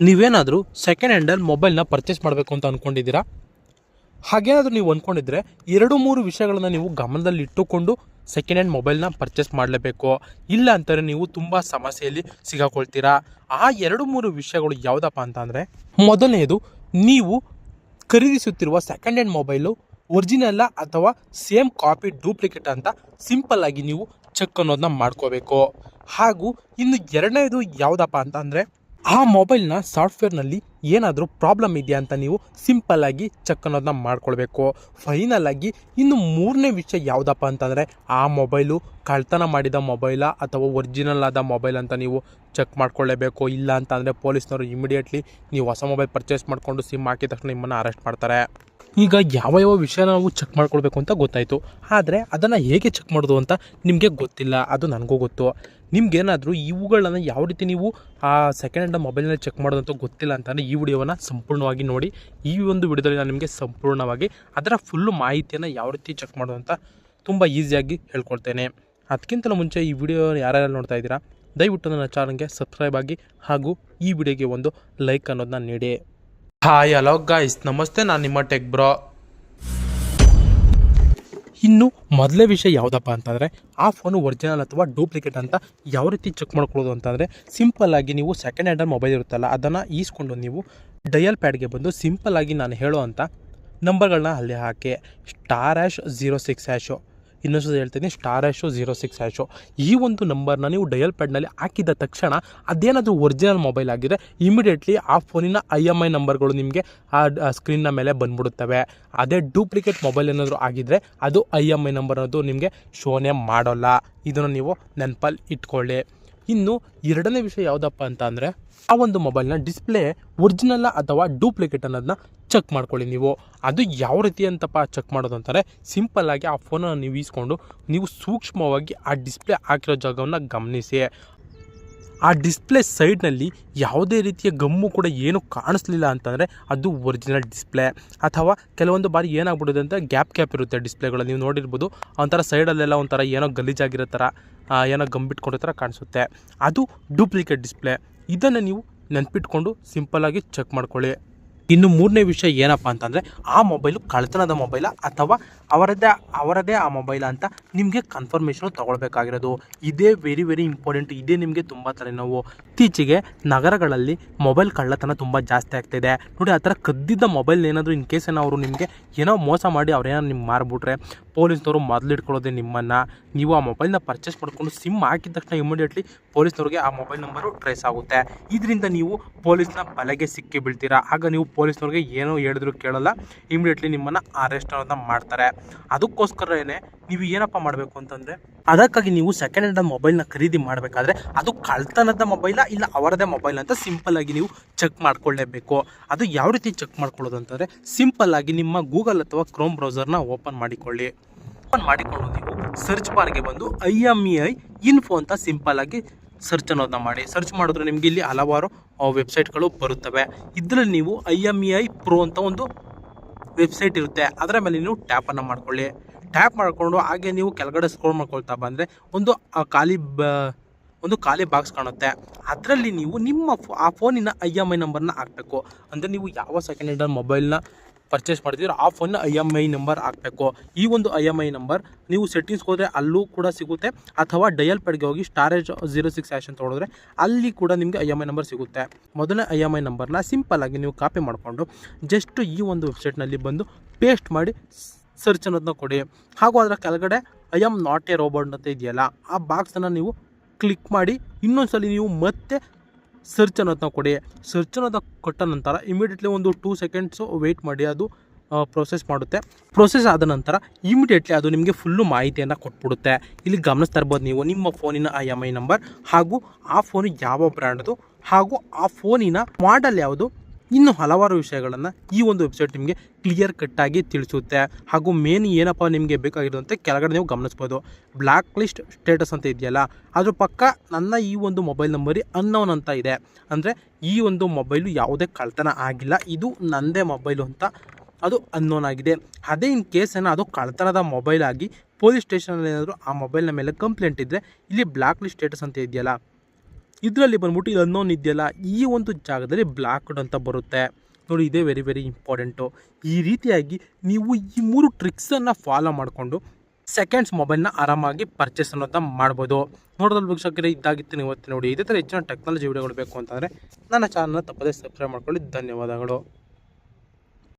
ನೀವೇನಾದರೂ second handle ಮೊಬೈಲ್ನ purchase ಮಾಡಬೇಕು ಅಂತ ಅಂದ್ಕೊಂಡಿದ್ದೀರಾ ಹಾಗೇನಾದರೂ ನೀವು ಅಂದ್ಕೊಂಡಿದ್ರೆ ಎರಡು ಮೂರು ವಿಷಯಗಳನ್ನು ನೀವು ಗಮನದಲ್ಲಿ ಇಟ್ಟುಕೊಂಡು ಸೆಕೆಂಡ್ ಹ್ಯಾಂಡ್ ಮೊಬೈಲ್ನ ಪರ್ಚೇಸ್ ಮಾಡಲೇಬೇಕು. ಇಲ್ಲ ಅಂತಾರೆ ನೀವು ತುಂಬ ಸಮಸ್ಯೆಯಲ್ಲಿ ಸಿಗಾಕೊಳ್ತೀರಾ? ಆ ಎರಡು ಮೂರು ವಿಷಯಗಳು ಯಾವುದಪ್ಪ ಅಂತ ಅಂದರೆ ಮೊದಲನೆಯದು ನೀವು ಖರೀದಿಸುತ್ತಿರುವ ಸೆಕೆಂಡ್ ಹ್ಯಾಂಡ್ ಮೊಬೈಲು ಒರಿಜಿನಲ್ಲ ಅಥವಾ ಸೇಮ್ ಕಾಪಿ ಡೂಪ್ಲಿಕೇಟ್ ಅಂತ ಸಿಂಪಲ್ ಆಗಿ ನೀವು ಚೆಕ್ ಅನ್ನೋದನ್ನ ಮಾಡ್ಕೋಬೇಕು. ಹಾಗೂ ಇನ್ನು ಎರಡನೇದು ಯಾವುದಪ್ಪ ಅಂತ ಅಂದರೆ ಆ ಮೊಬೈಲ್ನ ಸಾಫ್ಟ್ವೇರ್ನಲ್ಲಿ ಏನಾದರೂ ಪ್ರಾಬ್ಲಮ್ ಇದೆಯಾ ಅಂತ ನೀವು ಸಿಂಪಲ್ ಆಗಿ ಚೆಕ್ ಅನ್ನೋದನ್ನ ಮಾಡ್ಕೊಳ್ಬೇಕು. ಫೈನಲ್ ಇನ್ನು ಮೂರನೇ ವಿಷಯ ಯಾವುದಪ್ಪ ಅಂತಂದರೆ ಆ ಮೊಬೈಲು ಕಳ್ತನ ಮಾಡಿದ ಮೊಬೈಲಾ ಅಥವಾ ಒರಿಜಿನಲ್ ಆದ ಮೊಬೈಲ್ ಅಂತ ನೀವು ಚೆಕ್ ಮಾಡ್ಕೊಳ್ಳೇಬೇಕು ಇಲ್ಲ ಅಂತಂದರೆ ಪೊಲೀಸ್ನವರು ಇಮಿಡಿಯೇಟ್ಲಿ ನೀವು ಹೊಸ ಮೊಬೈಲ್ ಪರ್ಚೇಸ್ ಮಾಡಿಕೊಂಡು ಸಿಮ್ ಹಾಕಿದ ತಕ್ಷಣ ನಿಮ್ಮನ್ನು ಅರೆಸ್ಟ್ ಮಾಡ್ತಾರೆ. ಈಗ ಯಾವ ಯಾವ ವಿಷಯ ನಾವು ಚೆಕ್ ಮಾಡ್ಕೊಳ್ಬೇಕು ಅಂತ ಗೊತ್ತಾಯಿತು. ಆದರೆ ಅದನ್ನು ಹೇಗೆ ಚೆಕ್ ಮಾಡೋದು ಅಂತ ನಿಮಗೆ ಗೊತ್ತಿಲ್ಲ. ಅದು ನನಗೂ ಗೊತ್ತು. ನಿಮ್ಗೇನಾದರೂ ಇವುಗಳನ್ನು ಯಾವ ರೀತಿ ನೀವು ಆ ಸೆಕೆಂಡ್ ಹ್ಯಾಂಡ್ ಮೊಬೈಲ್ನಲ್ಲಿ ಚೆಕ್ ಮಾಡೋದಂತ ಗೊತ್ತಿಲ್ಲ ಅಂತಂದರೆ ಈ ವಿಡಿಯೋವನ್ನು ಸಂಪೂರ್ಣವಾಗಿ ನೋಡಿ. ಈ ಒಂದು ವಿಡಿಯೋದಲ್ಲಿ ನಾನು ನಿಮಗೆ ಸಂಪೂರ್ಣವಾಗಿ ಅದರ ಫುಲ್ಲು ಮಾಹಿತಿಯನ್ನು ಯಾವ ರೀತಿ ಚೆಕ್ ಮಾಡೋದು ಅಂತ ತುಂಬ ಈಸಿಯಾಗಿ ಹೇಳ್ಕೊಡ್ತೇನೆ. ಅದಕ್ಕಿಂತಲೂ ಮುಂಚೆ ಈ ವಿಡಿಯೋ ಯಾರ್ಯಾರು ನೋಡ್ತಾ ಇದ್ದೀರಾ, ದಯವಿಟ್ಟು ನನ್ನ ಚಾನಲ್ಗೆ ಸಬ್ಸ್ಕ್ರೈಬ್ ಆಗಿ ಹಾಗೂ ಈ ವಿಡಿಯೋಗೆ ಒಂದು ಲೈಕ್ ಅನ್ನೋದನ್ನ ನೀಡಿ. ಹಾಯ್ ಹಲೋ ಗಾಯ್ಸ್ ನಮಸ್ತೆ, ನಾನು ನಿಮ್ಮ ಟೆಕ್ ಬ್ರೋ ಇನ್ನು ಮೊದಲೇ ವಿಷಯ ಯಾವುದಪ್ಪ ಅಂತಂದರೆ, ಆ ಫೋನು ಒರಿಜಿನಲ್ ಅಥವಾ ಡೂಪ್ಲಿಕೇಟ್ ಅಂತ ಯಾವ ರೀತಿ ಚೆಕ್ ಮಾಡ್ಕೊಳ್ಳೋದು ಅಂತಂದರೆ ಸಿಂಪಲ್ ಆಗಿ ನೀವು ಸೆಕೆಂಡ್ ಹ್ಯಾಂಡಲ್ ಮೊಬೈಲ್ ಇರುತ್ತಲ್ಲ, ಅದನ್ನು ಈಸ್ಕೊಂಡು ನೀವು ಡಯಲ್ ಪ್ಯಾಡ್ಗೆ ಬಂದು ಸಿಂಪಲ್ ಆಗಿ ನಾನು ಹೇಳೋ ಅಂಥ ನಂಬರ್ಗಳನ್ನ ಅಲ್ಲಿ ಹಾಕಿ. Star hash zero six hash ಇನ್ನೊಂದು ಹೇಳ್ತೀನಿ star hash zero six hash ಈ ಒಂದು ನಂಬರ್ನ ನೀವು ಡಯಲ್ ಪ್ಯಾಡ್ನಲ್ಲಿ ಹಾಕಿದ ತಕ್ಷಣ ಅದೇನಾದರೂ ಒರಿಜಿನಲ್ ಮೊಬೈಲ್ ಆಗಿದೆ ಇಮಿಡಿಯೇಟ್ಲಿ ಆ ಫೋನಿನ ಐ ಎಂ ಐ ನಂಬರ್ಗಳು ನಿಮಗೆ ಆ ಸ್ಕ್ರೀನ್ನ ಮೇಲೆ ಬಂದ್ಬಿಡುತ್ತವೆ. ಅದೇ ಡೂಪ್ಲಿಕೇಟ್ ಮೊಬೈಲ್ ಏನಾದರೂ ಆಗಿದ್ದರೆ ಅದು ಐ ಎಂ ಐ ನಂಬರ್ ಅನ್ನೋದು ನಿಮಗೆ ಶೋನೇ ಮಾಡೋಲ್ಲ. ಇದನ್ನು ನೀವು ನೆನಪಲ್ಲಿ ಇಟ್ಕೊಳ್ಳಿ. ಇನ್ನು ಎರಡನೇ ವಿಷಯ ಯಾವುದಪ್ಪ ಅಂತ ಅಂದರೆ, ಆ ಒಂದು ಮೊಬೈಲ್ನ ಡಿಸ್ಪ್ಲೇ ಒರಿಜಿನಲ್ಲ ಅಥವಾ ಡೂಪ್ಲಿಕೇಟ್ ಅನ್ನೋದನ್ನ ಚೆಕ್ ಮಾಡ್ಕೊಳ್ಳಿ ನೀವು. ಅದು ಯಾವ ರೀತಿ ಅಂತಪ್ಪ ಚೆಕ್ ಮಾಡೋದು ಅಂತಾರೆ ಸಿಂಪಲ್ ಆಗಿ ಆ ಫೋನನ್ನು ನೀವು ಇಸ್ಕೊಂಡು ನೀವು ಸೂಕ್ಷ್ಮವಾಗಿ ಆ ಡಿಸ್ಪ್ಲೇ ಹಾಕಿರೋ ಜಾಗವನ್ನು ಗಮನಿಸಿ. ಆ ಡಿಸ್ಪ್ಲೇ ಸೈಡ್ನಲ್ಲಿ ಯಾವುದೇ ರೀತಿಯ ಗಮ್ಮು ಕೂಡ ಏನು ಕಾಣಿಸ್ಲಿಲ್ಲ ಅಂತಂದರೆ ಅದು ಒರಿಜಿನಲ್ ಡಿಸ್ಪ್ಲೇ ಅಥವಾ ಕೆಲವೊಂದು ಬಾರಿ ಏನಾಗ್ಬಿಡುತ್ತೆ ಅಂತ ಗ್ಯಾಪ್ ಗ್ಯಾಪ್ ಇರುತ್ತೆ ಡಿಸ್ಪ್ಲೇಗಳು ನೀವು ನೋಡಿರ್ಬೋದು, ಒಂಥರ ಸೈಡಲ್ಲೆಲ್ಲ ಒಂಥರ ಏನೋ ಗಲೀಜಾಗಿರೋ ಥರ ಏನೋ ಗಂಬಿಟ್ಕೊಂಡಿರೋ ಥರ ಕಾಣಿಸುತ್ತೆ. ಅದು ಡೂಪ್ಲಿಕೇಟ್ ಡಿಸ್ಪ್ಲೇ ಇದನ್ನು ನೀವು ನೆನ್ಪಿಟ್ಕೊಂಡು ಸಿಂಪಲ್ಲಾಗಿ ಚೆಕ್ ಮಾಡ್ಕೊಳ್ಳಿ. ಇನ್ನು ಮೂರನೇ ವಿಷಯ ಏನಪ್ಪ ಅಂತಂದರೆ, ಆ ಮೊಬೈಲು ಕಳ್ತನದ ಮೊಬೈಲ ಅಥವಾ ಅವರದ್ದೇ ಅವರದೇ ಆ ಮೊಬೈಲ ಅಂತ ನಿಮಗೆ ಕನ್ಫರ್ಮೇಷನು ತೊಗೊಳ್ಬೇಕಾಗಿರೋದು. ಇದೇ ವೆರಿ ವೆರಿ ಇಂಪಾರ್ಟೆಂಟ್ ಇದೇ ನಿಮಗೆ ತುಂಬ ತಲೆನೋವು. ಇತ್ತೀಚೆಗೆ ನಗರಗಳಲ್ಲಿ ಮೊಬೈಲ್ ಕಳ್ಳತನ ತುಂಬ ಜಾಸ್ತಿ ಆಗ್ತಿದೆ. ನೋಡಿ, ಆ ಥರ ಕದ್ದಿದ್ದ ಮೊಬೈಲ್ ಏನಾದರೂ ಇನ್ ಕೇಸ್ ಏನೋ ಅವರು ನಿಮಗೆ ಏನೋ ಮೋಸ ಮಾಡಿ ಅವ್ರೇನೋ ನಿಮ್ಗೆ ಮಾರ್ಬಿಟ್ರೆ, ಪೊಲೀಸ್ನವರು ಮೊದಲಿಟ್ಕೊಳ್ಳೋದೇ ನಿಮ್ಮನ್ನು. ನೀವು ಆ ಮೊಬೈಲ್ನ ಪರ್ಚೇಸ್ ಮಾಡಿಕೊಂಡು ಸಿಮ್ ಹಾಕಿದ ತಕ್ಷಣ ಇಮಿಡಿಯೇಟ್ಲಿ ಪೊಲೀಸ್ನವ್ರಿಗೆ ಆ ಮೊಬೈಲ್ ನಂಬರು ಟ್ರೇಸ್ ಆಗುತ್ತೆ. ಇದರಿಂದ ನೀವು ಪೊಲೀಸ್ನ ಬಲೆಗೆ ಸಿಕ್ಕಿ ಬೀಳ್ತೀರಾ. ಆಗ ನೀವು ಪೊಲೀಸ್ನವ್ರಿಗೆ ಏನೋ ಹೇಳಿದ್ರು ಕೇಳಲ್ಲ. ಇಮಿಡಿಯೇಟ್ಲಿ ನಿಮ್ಮನ್ನು ಅರೆಸ್ಟ್ ಅನ್ನೋದನ್ನ ಮಾಡ್ತಾರೆ. ಅದಕ್ಕೋಸ್ಕರನೇ ನೀವು ಏನಪ್ಪ ಮಾಡಬೇಕು ಅಂತಂದರೆ, ಅದಕ್ಕಾಗಿ ನೀವು ಸೆಕೆಂಡ್ ಹ್ಯಾಂಡ್ ಮೊಬೈಲ್ನ ಖರೀದಿ ಮಾಡಬೇಕಾದ್ರೆ ಅದು ಕಳ್ತನದ ಮೊಬೈಲ ಇಲ್ಲ ಅವರದೇ ಮೊಬೈಲ್ ಅಂತ ಸಿಂಪಲ್ ಆಗಿ ನೀವು ಚೆಕ್ ಮಾಡ್ಕೊಳ್ಳೇಬೇಕು. ಅದು ಯಾವ ರೀತಿ ಚೆಕ್ ಮಾಡ್ಕೊಳ್ಳೋದು ಅಂತಂದರೆ ಸಿಂಪಲ್ ಆಗಿ ನಿಮ್ಮ ಗೂಗಲ್ ಅಥವಾ ಕ್ರೋಮ್ ಬ್ರೌಸರ್ನ ಓಪನ್ ಮಾಡಿಕೊಳ್ಳಿ. ಓಪನ್ ಮಾಡಿಕೊಂಡು ನೀವು ಸರ್ಚ್ ಬಾರ್ಗೆ ಬಂದು I M E I info ಅಂತ ಸಿಂಪಲ್ ಆಗಿ ಸರ್ಚ್ ಅನ್ನೋದನ್ನ ಮಾಡಿ. ಸರ್ಚ್ ಮಾಡಿದ್ರೆ ನಿಮಗೆ ಇಲ್ಲಿ ಹಲವಾರು ವೆಬ್ಸೈಟ್ಗಳು ಬರುತ್ತವೆ. ಇದರಲ್ಲಿ ನೀವು I M E I pro ಅಂತ ಒಂದು ವೆಬ್ಸೈಟ್ ಇರುತ್ತೆ. ಅದರ ಮೇಲೆ ನೀವು ಟ್ಯಾಪನ್ನು ಮಾಡ್ಕೊಳ್ಳಿ. ಟ್ಯಾಪ್ ಮಾಡಿಕೊಂಡು ಹಾಗೆ ನೀವು ಕೆಳಗಡೆ ಸ್ಕ್ರೋಲ್ ಮಾಡ್ಕೊಳ್ತಾ ಬಂದರೆ ಒಂದು ಖಾಲಿ ಬ, ಒಂದು ಖಾಲಿ ಬಾಕ್ಸ್ ಕಾಣುತ್ತೆ. ಅದರಲ್ಲಿ ನೀವು ನಿಮ್ಮ ಆ ಫೋನಿನ ಐ ಎಂ ಐ ನಂಬರ್ನ ಹಾಕಬೇಕು. ಅಂದರೆ ನೀವು ಯಾವ ಸೆಕೆಂಡ್ ಹ್ಯಾಂಡ್ ಮೊಬೈಲ್ನ ಪರ್ಚೇಸ್ ಮಾಡಿದ್ದೀರೋ ಆ ಫೋನ್ನ ಐ ಎಂ ಐ ನಂಬರ್ ಹಾಕಬೇಕು. ಈ ಒಂದು ಐ ಎಂ ಐ ನಂಬರ್ ನೀವು ಸೆಟ್ಟಿಂಗ್ಸ್ಗೆ ಹೋದರೆ ಅಲ್ಲೂ ಕೂಡ ಸಿಗುತ್ತೆ. ಅಥವಾ ಡಯಲ್ ಪೆಡ್ಗೆ ಹೋಗಿ ಸ್ಟಾರೇಜ್ ಜೀರೋ ಸಿಕ್ಸ್ ಆ್ಯಶ್ ಅಂತ ಅಲ್ಲಿ ಕೂಡ ನಿಮಗೆ ಐ ಎಂ ಐ ನಂಬರ್ ಸಿಗುತ್ತೆ. ಮೊದಲನೇ ಐ ಎಂ ಐ ನಂಬರ್ನ ಸಿಂಪಲ್ ಆಗಿ ನೀವು ಕಾಪಿ ಮಾಡಿಕೊಂಡು ಜಸ್ಟ್ ಈ ಒಂದು ವೆಬ್ಸೈಟ್ನಲ್ಲಿ ಬಂದು ಪೇಸ್ಟ್ ಮಾಡಿ ಸರ್ಚ್ ಅನ್ನೋದನ್ನ ಕೊಡಿ. ಹಾಗೂ ಅದರ ಕೆಳಗಡೆ I am not a robot ಅಂತ ಇದೆಯಲ್ಲ, ಆ ಬಾಕ್ಸನ್ನು ನೀವು ಕ್ಲಿಕ್ ಮಾಡಿ ಇನ್ನೊಂದು ಸಲ ನೀವು ಮತ್ತೆ ಸರ್ಚ್ ಅನ್ನೋದನ್ನ ಕೊಡಿ. ಸರ್ಚ್ ಅನ್ನೋದನ್ನ ಕೊಟ್ಟ ನಂತರ ಇಮಿಡಿಯೇಟ್ಲಿ ಒಂದು ಟೂ ಸೆಕೆಂಡ್ಸು ವೆಯ್ಟ್ ಮಾಡಿ ಅದು ಪ್ರೊಸೆಸ್ ಮಾಡುತ್ತೆ. ಪ್ರೊಸೆಸ್ ಆದ ನಂತರ ಇಮಿಡಿಯೇಟ್ಲಿ ಅದು ನಿಮಗೆ ಫುಲ್ಲು ಮಾಹಿತಿಯನ್ನು ಕೊಟ್ಬಿಡುತ್ತೆ. ಇಲ್ಲಿ ಗಮನಿಸ್ತಾ ಇರ್ಬೋದು ನೀವು ನಿಮ್ಮ ಫೋನಿನ ಐ ಎಂ ಐ ನಂಬರ್ ಹಾಗೂ ಆ ಫೋನ್ ಯಾವ ಬ್ರ್ಯಾಂಡ್ದು ಹಾಗೂ ಆ ಫೋನಿನ ಮಾಡೆಲ್ ಯಾವುದು? ಇನ್ನು ಹಲವಾರು ವಿಷಯಗಳನ್ನು ಈ ಒಂದು ವೆಬ್ಸೈಟ್ ನಿಮಗೆ ಕ್ಲಿಯರ್ ಕಟ್ಟಾಗಿ ತಿಳಿಸುತ್ತೆ. ಹಾಗೂ ಮೇನ್ ಏನಪ್ಪ ನಿಮಗೆ ಬೇಕಾಗಿರೋದಂತೆ ಕೆಳಗಡೆ ನೀವು ಗಮನಿಸ್ಬೋದು. ಬ್ಲ್ಯಾಕ್ ಲಿಸ್ಟ್ ಸ್ಟೇಟಸ್ ಅಂತ ಇದೆಯಲ್ಲ, ಅದ್ರ ಪಕ್ಕ ನನ್ನ ಈ ಒಂದು ಮೊಬೈಲ್ ನಂಬರಿ ಅನ್ನೋನ್ ಅಂತ ಇದೆ. ಅಂದರೆ ಈ ಒಂದು ಮೊಬೈಲು ಯಾವುದೇ ಕಳ್ತನ ಆಗಿಲ್ಲ. ಇದು ನನ್ನದೇ ಮೊಬೈಲು ಅಂತ ಅದು ಅನ್ನೋನ್ ಆಗಿದೆ. ಅದೇ ಇನ್ ಕೇಸ್ ಏನೋ ಅದು ಕಳ್ತನದ ಮೊಬೈಲ್ ಆಗಿ ಪೊಲೀಸ್ ಸ್ಟೇಷನಲ್ಲಿ ಏನಾದರೂ ಆ ಮೊಬೈಲ್ನ ಮೇಲೆ ಕಂಪ್ಲೇಂಟ್ ಇದ್ದರೆ ಇಲ್ಲಿ ಬ್ಲ್ಯಾಕ್ ಲಿಸ್ಟ್ ಸ್ಟೇಟಸ್ ಅಂತ ಇದೆಯಲ್ಲ ಇದರಲ್ಲಿ ಬಂದ್ಬಿಟ್ಟು ಇದು ಅನ್ನೋನ್ ಇದೆಯಲ್ಲ ಈ ಒಂದು ಜಾಗದಲ್ಲಿ ಬ್ಲಾಕ್ಡ್ ಅಂತ ಬರುತ್ತೆ. ನೋಡಿ, ಇದೇ ವೆರಿ ವೆರಿ ಇಂಪಾರ್ಟೆಂಟು ಈ ರೀತಿಯಾಗಿ ನೀವು ಈ ಮೂರು ಟ್ರಿಕ್ಸನ್ನು ಫಾಲೋ ಮಾಡಿಕೊಂಡು ಸೆಕೆಂಡ್ಸ್ ಮೊಬೈಲ್ನ ಆರಾಮಾಗಿ ಪರ್ಚೇಸ್ ಅನ್ನೋದನ್ನ ಮಾಡ್ಬೋದು. ನೋಡೋದ್ರಲ್ಲಿ ವೀಕ್ಷಕರೇ ಇದ್ದಾಗಿತ್ತು ಇವತ್ತು ನೋಡಿ ಇದೇ ಥರ ಹೆಚ್ಚಿನ ಟೆಕ್ನಾಲಜಿ ವಿಡಿಯೋಗಳು ಬೇಕು ಅಂತಂದರೆ ನನ್ನ ಚಾನಲ್ನ ತಪ್ಪದೇ ಸಬ್ಸ್ಕ್ರೈಬ್ ಮಾಡ್ಕೊಳ್ಳಿ. ಧನ್ಯವಾದಗಳು.